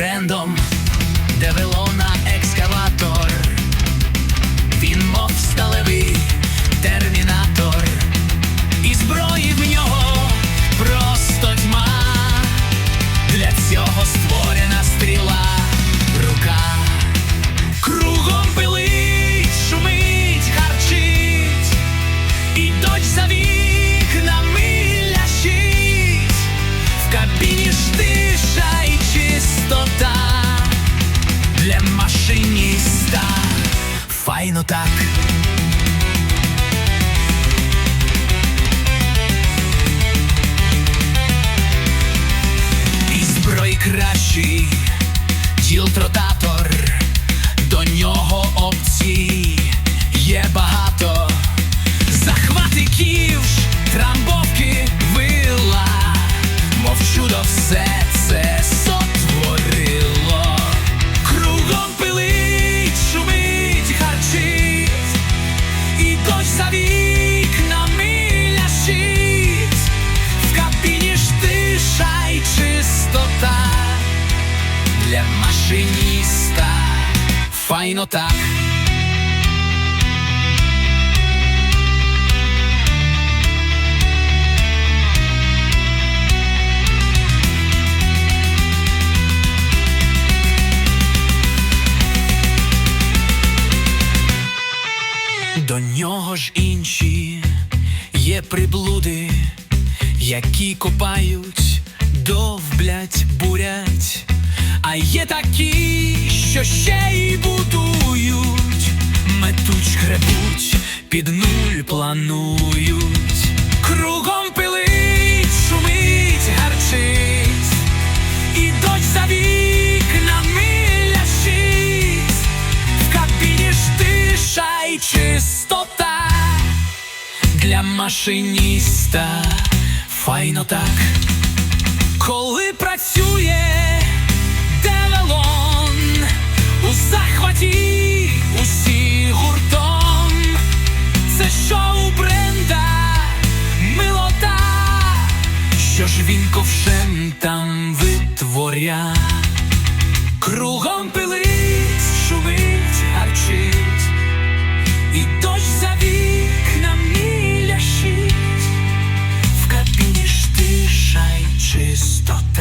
брендом, де велона екскаватор, він мов сталевий термінатор, і зброї в нього просто тьма, для цього створена стріла рука, кругом пилить, шумить, харчить, і дочь завіт. očí Diel tá машиніста, файно так. До нього ж інші є приблуди, які копають, довблять, бурять, а є такі, що ще й будують, метуть, гребуть, під нуль планують, кругом пилить, шумить, гарчить, і дощ за вікнами лящить, в кабіні ж тиша й чистота. Для машиніста файно так. Коли він ковшем там витворя, кругом пилить, шумить, гарчить, і дощ за вікнами лящить, в кабіні ж тиша й чистота.